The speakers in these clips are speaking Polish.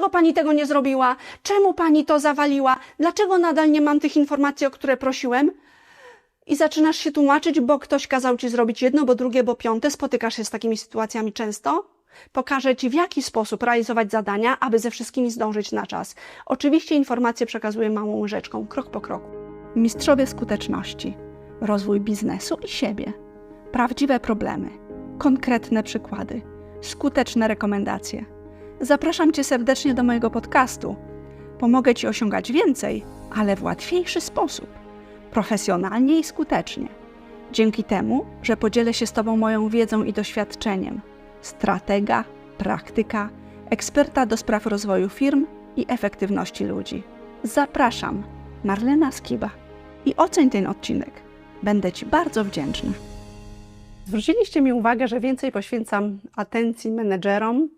Dlaczego pani tego nie zrobiła? Czemu pani to zawaliła? Dlaczego nadal nie mam tych informacji, o które prosiłem? I zaczynasz się tłumaczyć, bo ktoś kazał ci zrobić jedno, bo drugie, bo piąte. Spotykasz się z takimi sytuacjami często. Pokażę ci, w jaki sposób realizować zadania, aby ze wszystkimi zdążyć na czas. Oczywiście informacje przekazuję małą łyżeczką, krok po kroku. Mistrzowie skuteczności, rozwój biznesu i siebie, prawdziwe problemy, konkretne przykłady, skuteczne rekomendacje. Zapraszam Cię serdecznie do mojego podcastu. Pomogę Ci osiągać więcej, ale w łatwiejszy sposób, profesjonalnie i skutecznie. Dzięki temu, że podzielę się z Tobą moją wiedzą i doświadczeniem. Stratega, praktyka, eksperta do spraw rozwoju firm i efektywności ludzi. Zapraszam, Marlena Skiba. I oceń ten odcinek. Będę Ci bardzo wdzięczna. Zwróciliście mi uwagę, że więcej poświęcam atencji menedżerom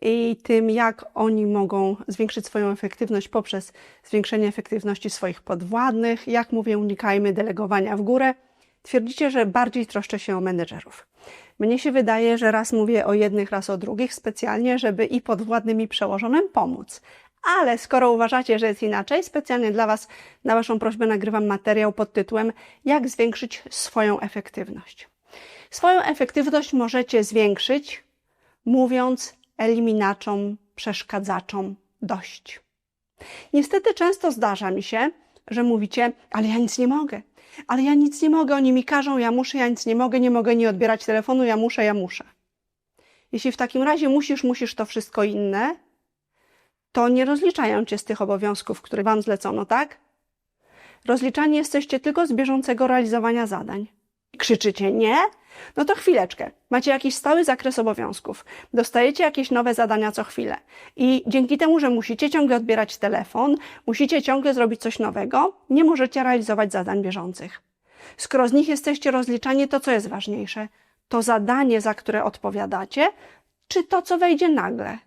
i tym, jak oni mogą zwiększyć swoją efektywność poprzez zwiększenie efektywności swoich podwładnych. Jak mówię, unikajmy delegowania w górę. Twierdzicie, że bardziej troszczę się o menedżerów. Mnie się wydaje, że raz mówię o jednych, raz o drugich, specjalnie, żeby i podwładnym, i przełożonym pomóc. Ale skoro uważacie, że jest inaczej, specjalnie dla Was, na Waszą prośbę, nagrywam materiał pod tytułem Jak zwiększyć swoją efektywność. Swoją efektywność możecie zwiększyć, mówiąc eliminaczom, przeszkadzaczom dość. Niestety często zdarza mi się, że mówicie, ale ja nic nie mogę, ale ja nic nie mogę, oni mi każą, ja muszę, ja nic nie mogę, nie mogę nie odbierać telefonu, ja muszę, ja muszę. Jeśli w takim razie musisz, musisz to wszystko inne, to nie rozliczają cię z tych obowiązków, które wam zlecono, tak? Rozliczani jesteście tylko z bieżącego realizowania zadań. Krzyczycie nie? No to chwileczkę. Macie jakiś stały zakres obowiązków. Dostajecie jakieś nowe zadania co chwilę. I dzięki temu, że musicie ciągle odbierać telefon, musicie ciągle zrobić coś nowego, nie możecie realizować zadań bieżących. Skoro z nich jesteście rozliczani, to co jest ważniejsze? To zadanie, za które odpowiadacie, czy to, co wejdzie nagle?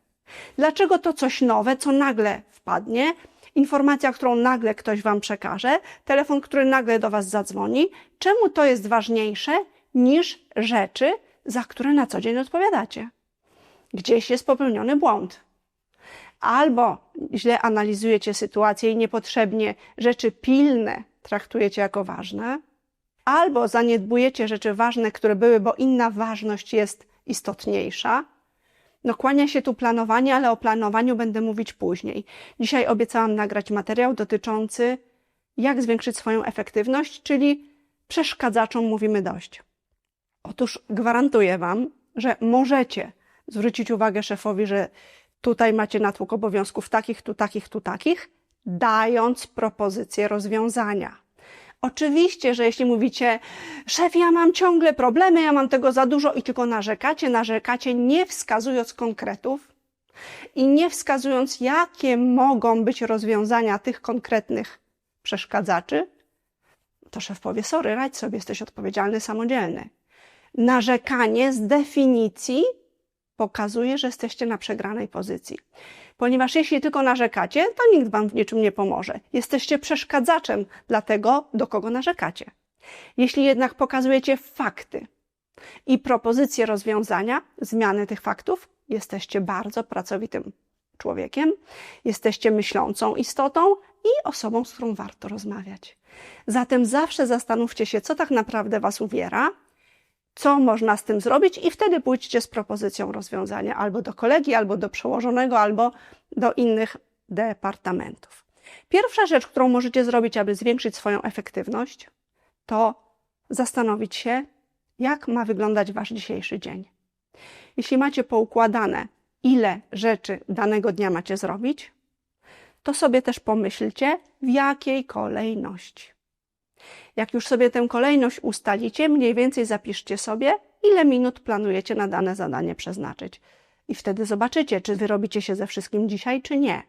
Dlaczego to coś nowe, co nagle wpadnie, informacja, którą nagle ktoś Wam przekaże, telefon, który nagle do Was zadzwoni, czemu to jest ważniejsze niż rzeczy, za które na co dzień odpowiadacie? Gdzieś jest popełniony błąd. Albo źle analizujecie sytuację i niepotrzebnie rzeczy pilne traktujecie jako ważne, albo zaniedbujecie rzeczy ważne, które były, bo inna ważność jest istotniejsza, no kłania się tu planowanie, ale o planowaniu będę mówić później. Dzisiaj obiecałam nagrać materiał dotyczący jak zwiększyć swoją efektywność, czyli przeszkadzaczom mówimy dość. Otóż gwarantuję Wam, że możecie zwrócić uwagę szefowi, że tutaj macie natłok obowiązków takich, tu takich, tu takich, dając propozycję rozwiązania. Oczywiście, że jeśli mówicie, szef, ja mam ciągle problemy, ja mam tego za dużo i tylko narzekacie, narzekacie, nie wskazując konkretów i nie wskazując, jakie mogą być rozwiązania tych konkretnych przeszkadzaczy, to szef powie, sorry, radź sobie, jesteś odpowiedzialny, samodzielny. Narzekanie z definicji pokazuje, że jesteście na przegranej pozycji. Ponieważ jeśli tylko narzekacie, to nikt wam w niczym nie pomoże. Jesteście przeszkadzaczem dla tego, do kogo narzekacie. Jeśli jednak pokazujecie fakty i propozycje rozwiązania, zmiany tych faktów, jesteście bardzo pracowitym człowiekiem, jesteście myślącą istotą i osobą, z którą warto rozmawiać. Zatem zawsze zastanówcie się, co tak naprawdę was uwiera, co można z tym zrobić i wtedy pójdźcie z propozycją rozwiązania albo do kolegi, albo do przełożonego, albo do innych departamentów. Pierwsza rzecz, którą możecie zrobić, aby zwiększyć swoją efektywność, to zastanowić się, jak ma wyglądać wasz dzisiejszy dzień. Jeśli macie poukładane, ile rzeczy danego dnia macie zrobić, to sobie też pomyślcie, w jakiej kolejności. Jak już sobie tę kolejność ustalicie, mniej więcej zapiszcie sobie, ile minut planujecie na dane zadanie przeznaczyć. I wtedy zobaczycie, czy wyrobicie się ze wszystkim dzisiaj, czy nie.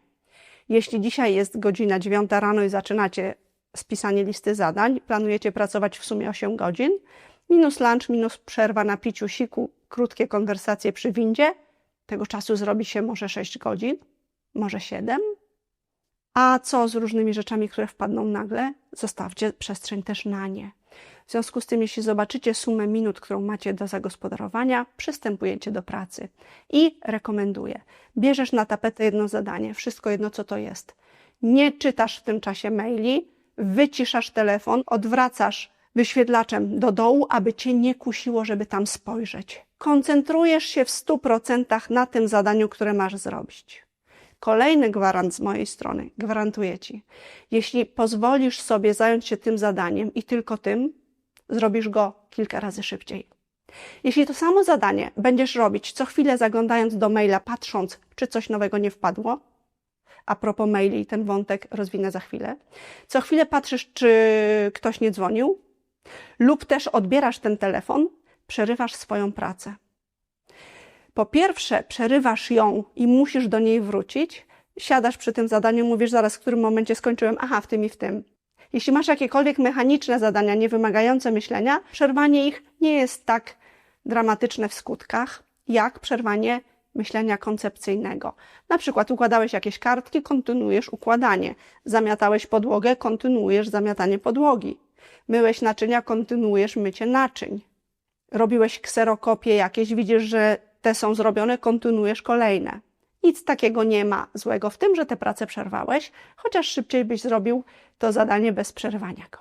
Jeśli dzisiaj jest godzina 9 rano i zaczynacie spisanie listy zadań, planujecie pracować w sumie 8 godzin, minus lunch, minus przerwa na piciu siku, krótkie konwersacje przy windzie, tego czasu zrobi się może 6 godzin, może 7, a co z różnymi rzeczami, które wpadną nagle? Zostawcie przestrzeń też na nie. W związku z tym, jeśli zobaczycie sumę minut, którą macie do zagospodarowania, przystępujecie do pracy. I rekomenduję. Bierzesz na tapetę jedno zadanie, wszystko jedno, co to jest. Nie czytasz w tym czasie maili, wyciszasz telefon, odwracasz wyświetlaczem do dołu, aby cię nie kusiło, żeby tam spojrzeć. Koncentrujesz się w 100% na tym zadaniu, które masz zrobić. Kolejny gwarant z mojej strony, gwarantuję ci, jeśli pozwolisz sobie zająć się tym zadaniem i tylko tym, zrobisz go kilka razy szybciej. Jeśli to samo zadanie będziesz robić co chwilę zaglądając do maila, patrząc, czy coś nowego nie wpadło, a propos maili, ten wątek rozwinę za chwilę, co chwilę patrzysz, czy ktoś nie dzwonił, lub też odbierasz ten telefon, przerywasz swoją pracę. Po pierwsze, przerywasz ją i musisz do niej wrócić, siadasz przy tym zadaniu, mówisz zaraz, w którym momencie skończyłem, aha, w tym i w tym. Jeśli masz jakiekolwiek mechaniczne zadania niewymagające myślenia, przerwanie ich nie jest tak dramatyczne w skutkach, jak przerwanie myślenia koncepcyjnego. Na przykład układałeś jakieś kartki, kontynuujesz układanie. Zamiatałeś podłogę, kontynuujesz zamiatanie podłogi. Myłeś naczynia, kontynuujesz mycie naczyń. Robiłeś kserokopie jakieś, widzisz, że te są zrobione, kontynuujesz kolejne. Nic takiego nie ma złego w tym, że te prace przerwałeś, chociaż szybciej byś zrobił to zadanie bez przerwania go.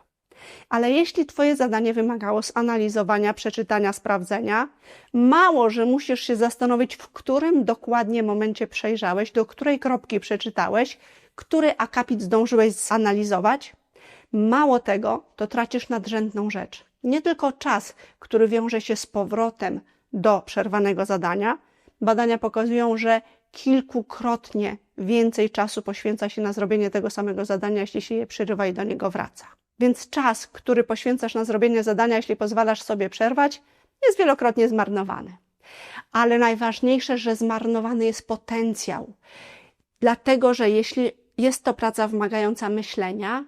Ale jeśli Twoje zadanie wymagało zanalizowania, przeczytania, sprawdzenia, mało, że musisz się zastanowić, w którym dokładnie momencie przejrzałeś, do której kropki przeczytałeś, który akapit zdążyłeś zanalizować, mało tego, to tracisz nadrzędną rzecz. Nie tylko czas, który wiąże się z powrotem do przerwanego zadania. Badania pokazują, że kilkukrotnie więcej czasu poświęca się na zrobienie tego samego zadania, jeśli się je przerywa i do niego wraca. Więc czas, który poświęcasz na zrobienie zadania, jeśli pozwalasz sobie przerwać, jest wielokrotnie zmarnowany. Ale najważniejsze, że zmarnowany jest potencjał. Dlatego, że jeśli jest to praca wymagająca myślenia,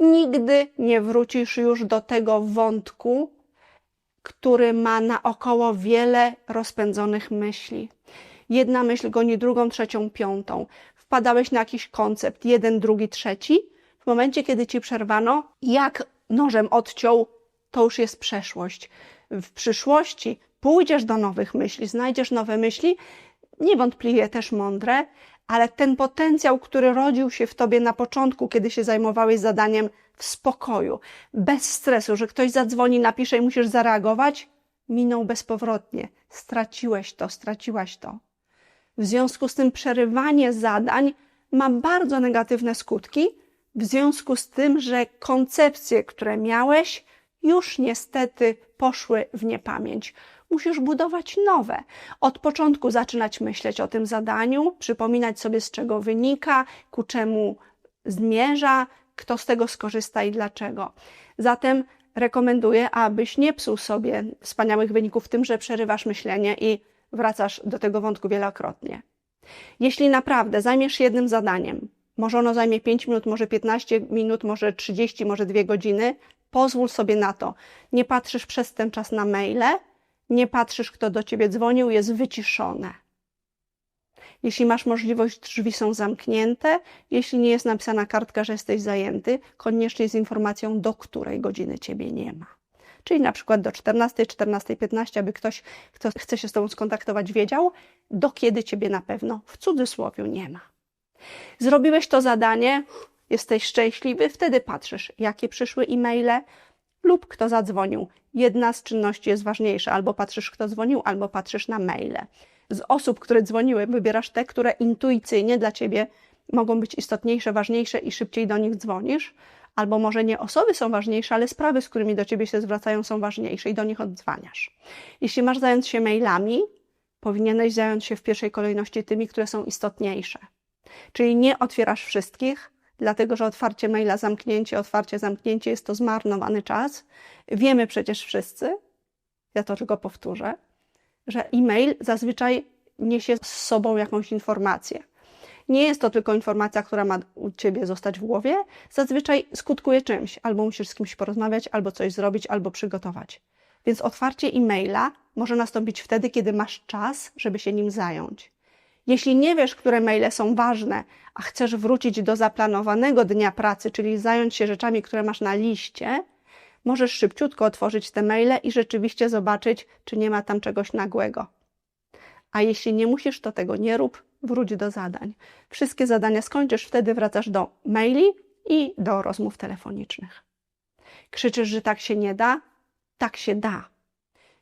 nigdy nie wrócisz już do tego wątku, który ma naokoło wiele rozpędzonych myśli. Jedna myśl goni drugą, trzecią, piątą. Wpadałeś na jakiś koncept, jeden, drugi, trzeci. W momencie, kiedy ci przerwano, jak nożem odciął, to już jest przeszłość. W przyszłości pójdziesz do nowych myśli, znajdziesz nowe myśli, niewątpliwie też mądre, ale ten potencjał, który rodził się w tobie na początku, kiedy się zajmowałeś zadaniem w spokoju, bez stresu, że ktoś zadzwoni, napisze i musisz zareagować, minął bezpowrotnie. Straciłeś to, straciłaś to. W związku z tym przerywanie zadań ma bardzo negatywne skutki, w związku z tym, że koncepcje, które miałeś, już niestety poszły w niepamięć. Musisz budować nowe. Od początku zaczynać myśleć o tym zadaniu, przypominać sobie, z czego wynika, ku czemu zmierza, kto z tego skorzysta i dlaczego. Zatem rekomenduję, abyś nie psuł sobie wspaniałych wyników tym, że przerywasz myślenie i wracasz do tego wątku wielokrotnie. Jeśli naprawdę zajmiesz jednym zadaniem, może ono zajmie 5 minut, może 15 minut, może 30, może 2 godziny, pozwól sobie na to. Nie patrzysz przez ten czas na maile, nie patrzysz, kto do ciebie dzwonił, jest wyciszone. Jeśli masz możliwość, drzwi są zamknięte. Jeśli nie jest napisana kartka, że jesteś zajęty, koniecznie z informacją, do której godziny ciebie nie ma. Czyli na przykład do 14, 14.15, aby ktoś, kto chce się z Tobą skontaktować, wiedział, do kiedy Ciebie na pewno w cudzysłowie nie ma. Zrobiłeś to zadanie, jesteś szczęśliwy, wtedy patrzysz, jakie przyszły e-maile lub kto zadzwonił. Jedna z czynności jest ważniejsza, albo patrzysz, kto dzwonił, albo patrzysz na maile. Z osób, które dzwoniły, wybierasz te, które intuicyjnie dla Ciebie mogą być istotniejsze, ważniejsze i szybciej do nich dzwonisz, albo może nie osoby są ważniejsze, ale sprawy, z którymi do ciebie się zwracają, są ważniejsze i do nich odzwaniasz. Jeśli masz zająć się mailami, powinieneś zająć się w pierwszej kolejności tymi, które są istotniejsze. Czyli nie otwierasz wszystkich, dlatego że otwarcie maila, zamknięcie, otwarcie, zamknięcie jest to zmarnowany czas. Wiemy przecież wszyscy, ja to tylko powtórzę, że e-mail zazwyczaj niesie z sobą jakąś informację. Nie jest to tylko informacja, która ma u ciebie zostać w głowie, zazwyczaj skutkuje czymś. Albo musisz z kimś porozmawiać, albo coś zrobić, albo przygotować. Więc otwarcie e-maila może nastąpić wtedy, kiedy masz czas, żeby się nim zająć. Jeśli nie wiesz, które maile są ważne, a chcesz wrócić do zaplanowanego dnia pracy, czyli zająć się rzeczami, które masz na liście, możesz szybciutko otworzyć te maile i rzeczywiście zobaczyć, czy nie ma tam czegoś nagłego. A jeśli nie musisz, to tego nie rób, wróć do zadań. Wszystkie zadania skończysz, wtedy wracasz do maili i do rozmów telefonicznych. Krzyczysz, że tak się nie da? Tak się da.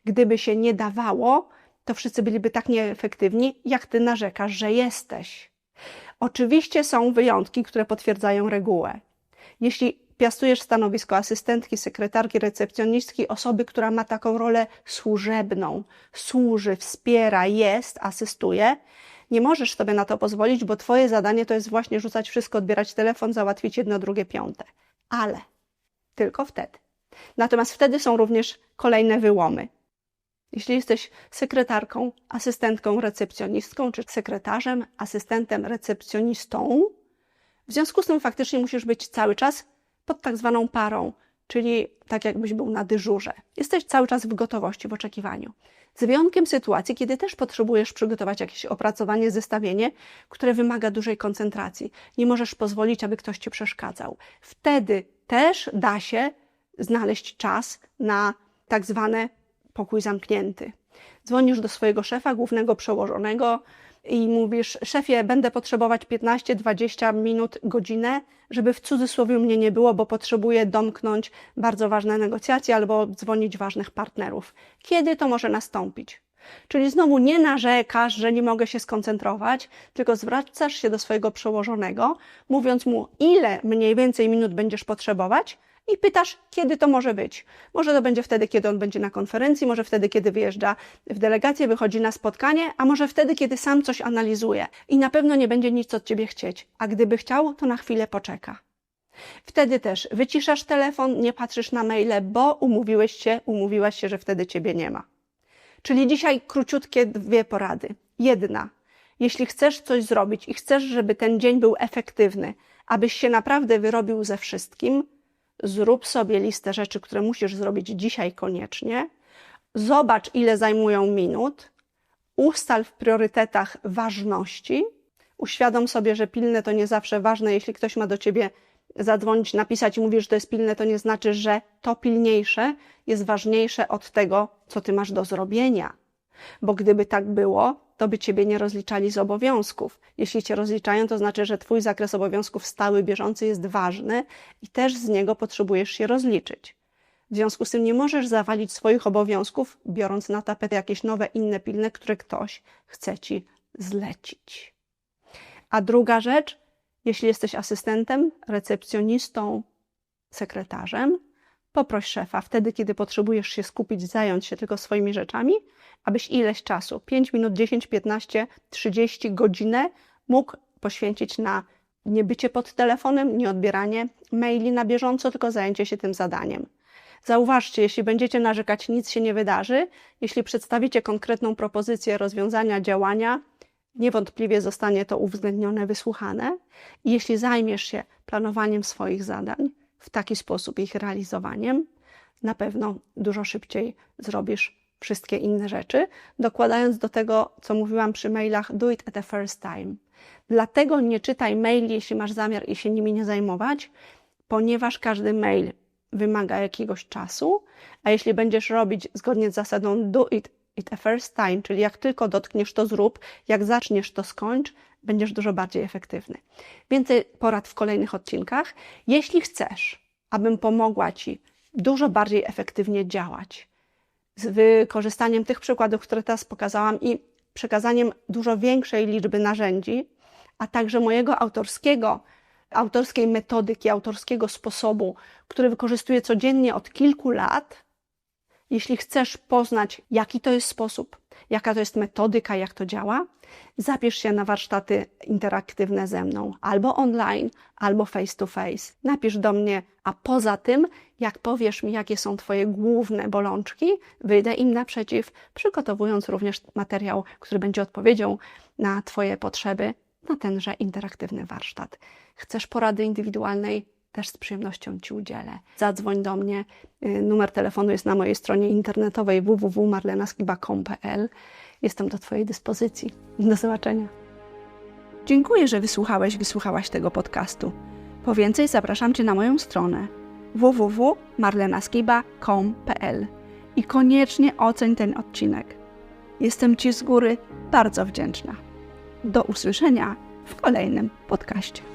Gdyby się nie dawało, to wszyscy byliby tak nieefektywni, jak ty narzekasz, że jesteś. Oczywiście są wyjątki, które potwierdzają regułę. Jeśli piastujesz stanowisko asystentki, sekretarki, recepcjonistki, osoby, która ma taką rolę służebną, służy, wspiera, jest, asystuje, nie możesz sobie na to pozwolić, bo twoje zadanie to jest właśnie rzucać wszystko, odbierać telefon, załatwić jedno, drugie, piąte. Ale tylko wtedy. Natomiast wtedy są również kolejne wyłomy. Jeśli jesteś sekretarką, asystentką, recepcjonistką, czy sekretarzem, asystentem, recepcjonistą, w związku z tym faktycznie musisz być cały czas pod tak zwaną parą, czyli tak jakbyś był na dyżurze. Jesteś cały czas w gotowości, w oczekiwaniu. Z wyjątkiem sytuacji, kiedy też potrzebujesz przygotować jakieś opracowanie, zestawienie, które wymaga dużej koncentracji. Nie możesz pozwolić, aby ktoś ci przeszkadzał. Wtedy też da się znaleźć czas na tak zwane pokój zamknięty. Dzwonisz do swojego szefa, głównego przełożonego i mówisz: Szefie, będę potrzebować 15-20 minut, godzinę, żeby w cudzysłowie mnie nie było, bo potrzebuję domknąć bardzo ważne negocjacje albo dzwonić ważnych partnerów. Kiedy to może nastąpić? Czyli znowu nie narzekasz, że nie mogę się skoncentrować, tylko zwracasz się do swojego przełożonego, mówiąc mu, ile mniej więcej minut będziesz potrzebować, i pytasz, kiedy to może być. Może to będzie wtedy, kiedy on będzie na konferencji, może wtedy, kiedy wyjeżdża w delegację, wychodzi na spotkanie, a może wtedy, kiedy sam coś analizuje i na pewno nie będzie nic od ciebie chcieć, a gdyby chciał, to na chwilę poczeka. Wtedy też wyciszasz telefon, nie patrzysz na maile, bo umówiłeś się, umówiłaś się, że wtedy ciebie nie ma. Czyli dzisiaj króciutkie dwie porady. Jedna, jeśli chcesz coś zrobić i chcesz, żeby ten dzień był efektywny, abyś się naprawdę wyrobił ze wszystkim, zrób sobie listę rzeczy, które musisz zrobić dzisiaj koniecznie, zobacz, ile zajmują minut, ustal w priorytetach ważności, uświadom sobie, że pilne to nie zawsze ważne. Jeśli ktoś ma do ciebie zadzwonić, napisać i mówisz, że to jest pilne, to nie znaczy, że to pilniejsze jest ważniejsze od tego, co ty masz do zrobienia. Bo gdyby tak było, to by ciebie nie rozliczali z obowiązków. Jeśli cię rozliczają, to znaczy, że twój zakres obowiązków stały, bieżący jest ważny i też z niego potrzebujesz się rozliczyć. W związku z tym nie możesz zawalić swoich obowiązków, biorąc na tapetę jakieś nowe, inne pilne, które ktoś chce ci zlecić. A druga rzecz, jeśli jesteś asystentem, recepcjonistą, sekretarzem, poproś szefa wtedy, kiedy potrzebujesz się skupić, zająć się tylko swoimi rzeczami, abyś ileś czasu 5 minut, 10, 15, 30 godzinę mógł poświęcić na nie bycie pod telefonem, nie odbieranie maili na bieżąco, tylko zajęcie się tym zadaniem. Zauważcie, jeśli będziecie narzekać, nic się nie wydarzy. Jeśli przedstawicie konkretną propozycję rozwiązania, działania, niewątpliwie zostanie to uwzględnione, wysłuchane. I jeśli zajmiesz się planowaniem swoich zadań, w taki sposób ich realizowaniem, na pewno dużo szybciej zrobisz wszystkie inne rzeczy, dokładając do tego, co mówiłam przy mailach, do it at the first time. Dlatego nie czytaj maili, jeśli masz zamiar i się nimi nie zajmować, ponieważ każdy mail wymaga jakiegoś czasu, a jeśli będziesz robić zgodnie z zasadą do it it the first time, czyli jak tylko dotkniesz, to zrób, jak zaczniesz, to skończ, będziesz dużo bardziej efektywny. Więcej porad w kolejnych odcinkach. Jeśli chcesz, abym pomogła Ci dużo bardziej efektywnie działać, z wykorzystaniem tych przykładów, które teraz pokazałam i przekazaniem dużo większej liczby narzędzi, a także mojego autorskiego, autorskiej metodyki, autorskiego sposobu, który wykorzystuję codziennie od kilku lat. Jeśli chcesz poznać, jaki to jest sposób, jaka to jest metodyka, jak to działa, zapisz się na warsztaty interaktywne ze mną, albo online, albo face to face. Napisz do mnie, a poza tym, jak powiesz mi, jakie są Twoje główne bolączki, wyjdę im naprzeciw, przygotowując również materiał, który będzie odpowiedzią na Twoje potrzeby na tenże interaktywny warsztat. Chcesz porady indywidualnej? Też z przyjemnością Ci udzielę. Zadzwoń do mnie. Y, numer telefonu jest na mojej stronie internetowej www.marlenaskiba.com.pl. Jestem do Twojej dyspozycji. Do zobaczenia. Dziękuję, że wysłuchałeś, wysłuchałaś tego podcastu. Po więcej zapraszam Cię na moją stronę www.marlenaskiba.com.pl i koniecznie oceń ten odcinek. Jestem Ci z góry bardzo wdzięczna. Do usłyszenia w kolejnym podcaście.